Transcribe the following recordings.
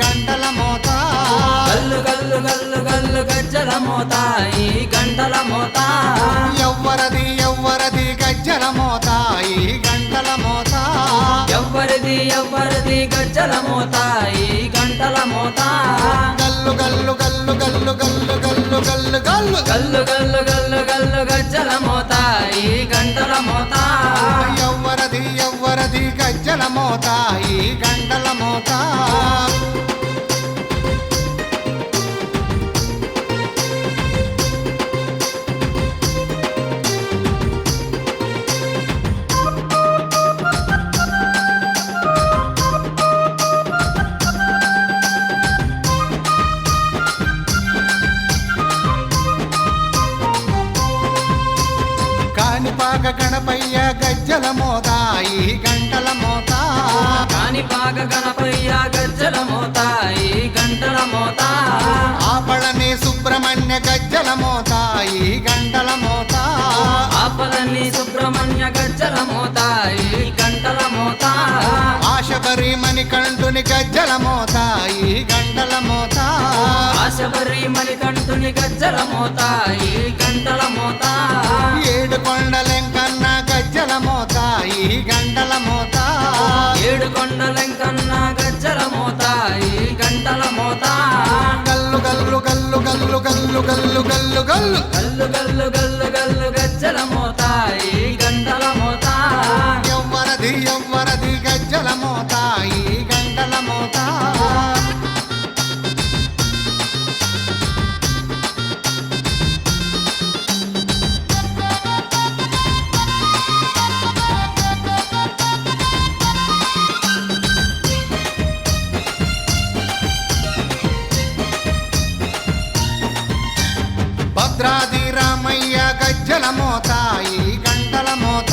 గంటల మోత గల్లు గల్లు గల్లు గల్లు గజ్జల మోత ఈ గంటల మోత ఎవ్వరది ఎవ్వరది గజ్జల మోత ఈ గంటల మోత ఎవ్వరిది ఎవ్వరిది గజ్జల మోత ఈ గంటల మోత గల్లు గల్లు గల్లు గల్లు గల్లు గల్లు గల్లు గల్లు గల్లు గల్లు గల్లు గల్లు గజ్జల మోత ఈ గంటల మోత ఎవ్వరది ఎవ్వరది గజ్జల మోత ఈ గంటల మోత కాణిపాక గణపయ్య గజ్జల మోత ఈ గంటల మోత. కాని పాక గణపయ్య గజ్జల మోత ఈ గంటల మోత. ఆపళని సుబ్రహ్మణ్య గజ్జల మోత ఈ గంటల మోత. ఆపలని సుబ్రహ్మణ్య గజ్జల మోత ఈ గంటల మోత. ఆశబరి మణికంఠుని గజ్జల మోత ఈ గంటల మోత. ఆశబరి మణికంఠుని గజ్జల మోత ఈ గంటల మోత. గల్లు గల్లు గల్లు గల్లు. గల్లు గల్లు గల్లు గల్లు గల్లు గజ్జల మోత ఈ గంటల మోత ఎవ్వరది ఎవ్వరది గజ్జల మోత భద్రాది రామయ్య గజ్జల మోత ఈ గంటల మోత.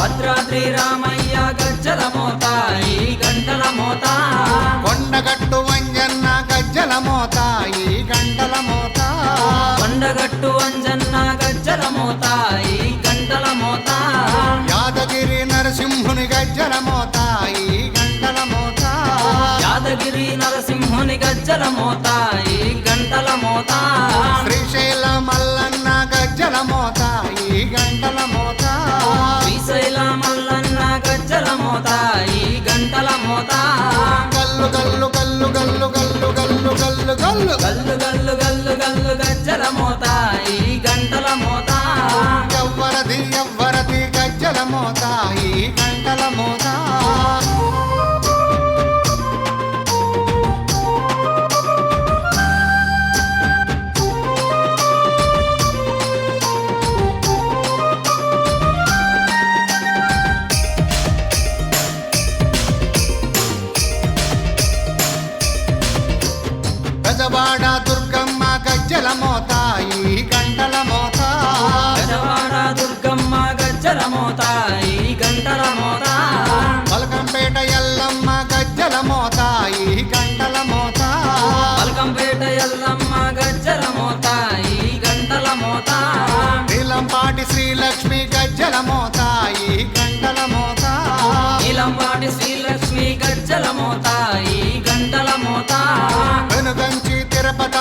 భద్రాద్రి రామయ్య గజ్జల మోత ఈ గంటల మోత. కొండగట్టు వంజన్న గజ్జల మోత ఈ గంటల మోత. కొండగట్టు అంజన్న గజ్జల మోత ఈ గంటల మోత. యాదగిరి నరసింహుని గజ్జల మోత ఈ గంటల మోత. యాదగిరి నరసింహుని గజ్జల మోత ఈ గంటల మోత. మోత ఈ గంటల మోత. గల్లు గల్లు గల్లు గల్లు గల్లు గల్లు గల్లు గల్లు. గల్లు గల్లు గల్లు గల్లు గజ్జల మోత. పెదవాడ దుర్గమ్మ గజ్జల మోతాయి గంటల మోతాయి పెదవాడ దుర్గమ్మ గజ్జల మోతాయి గంటల మోతాయి పలకంపేట ఎల్లమ్మ గజ్జల మోతాయి గంటల మోతాయి పలకంపేట ఎల్లమ్మ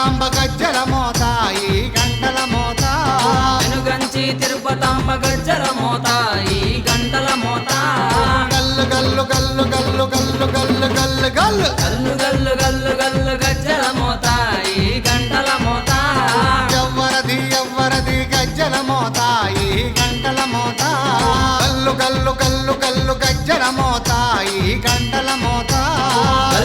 తిరుపతాంబ గజ్జల మోత ఈ గంటల మోత వెనుగంచి తిరుపతాంబ గజ్జల మోత ఈ గంటల మోత గల్లు గల్లు గల్లు గల్లు గల్లు గల్లు గల్లు గల్లు గల్లు గల్లు గల్లు గల్లు గజ్జల మోత ఈ గంటల మోత ఎవ్వరది ఎవ్వరది గజ్జల మోత ఈ గంటల మోత గల్లు గల్లు గల్లు గల్లు గజ్జల మోత ఈ గంటల మోత